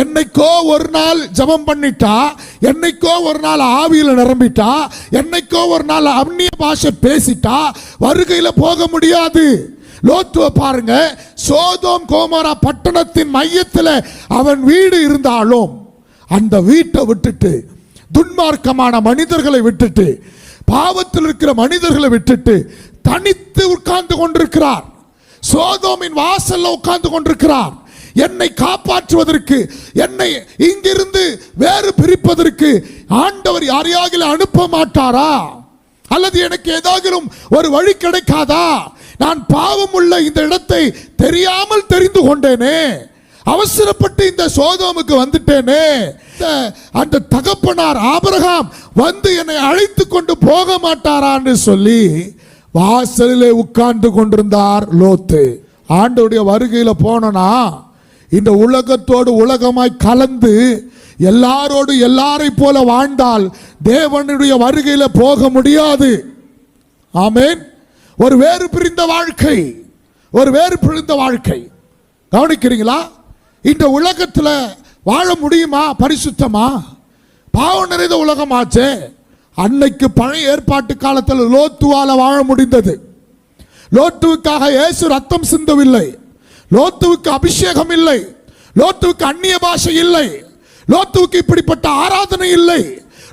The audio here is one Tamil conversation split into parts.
என்னைக்கோ ஒரு நாள் ஜபம் பண்ணிட்டா என்னைக்கோ ஒரு நாள் ஆவியில் நிரம்பிட்டா என்னைக்கோ ஒரு நாள் அந்நிய பாஷை பேசிட்டா வருகையில் போக முடியாது. லோத்துவ பாருங்க சோதோம் கோமரா பட்டணத்தின் மையத்தில் அவன் வீடு இருந்தாலும் அந்த வீட்டை விட்டுட்டு துன்மார்க்கமான மனிதர்களை விட்டுட்டு பாவத்தில் இருக்கிற மனிதர்களை விட்டுட்டு தனித்து உட்கார்ந்து கொண்டிருக்கிறார். சோதோமின் வாசல்ல உட்கார்ந்து கொண்டிருக்கிறார். என்னை காப்பாற்றுவதற்கு என்னை இங்கிருந்து வேறு பிரிப்பதற்கு ஆண்டவர் யாரையாகிலும் அனுப்ப மாட்டாரா? அல்லது எனக்கு ஏதாகிலும் ஒரு வழி கிடைக்காதா? நான் பாவம் உள்ள இந்த இடத்தை தெரியாமல் தெரிந்து கொண்டேனே. அவசரப்பட்டு இந்த சோதோமுக்கு வந்துட்டேனே. அந்த தகப்பனார் ஆபரகாம் வந்து என்னை அழைத்து கொண்டு போக மாட்டாரான்னு சொல்லி வாசலிலே உட்கார்ந்து கொண்டிருந்தார் லோத்து. ஆண்டவருடைய வருகையில போனோன்னா இந்த உலகத்தோடு உலகமாய் கலந்து எல்லாரோடு எல்லாரை போல வாழ்ந்தால் தேவனுடைய வருகையில் போக முடியாது. ஆமேன். ஒரு வேறு பிரிந்த வாழ்க்கை. ஒரு வேறு பிரிந்த வாழ்க்கை. கவனிக்கிறீங்களா? இந்த உலகத்தில் வாழ முடியுமா? பரிசுத்தமா? பாவம் நிறைந்த உலகமாச்சே. அன்னைக்கு பழைய ஏற்பாட்டு காலத்தில் லோத்துவால வாழ முடிந்தது. லோத்துவுக்காக இயேசு ரத்தம் சிந்தவில்லை. லோத்துவுக்கு அபிஷேகம் இல்லை லோத்துவுக்கு அந்நிய பாஷை இல்லை. லோத்துவுக்கு இப்படிப்பட்ட ஆராதனை இல்லை.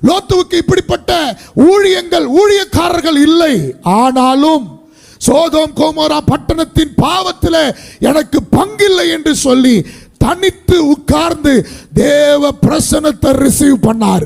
லோத்துவுக்கு இப்படிப்பட்ட ஊழியங்கள் ஊழியக்காரர்கள் இல்லை. ஆனாலும் சோதோம் கோமோரா பட்டணத்தின் பாவத்தில் எனக்கு பங்கில்லை என்று சொல்லி தனித்து உட்கார்ந்து தேவ பிரசனத்தை ரிசீவ் பண்ணார்.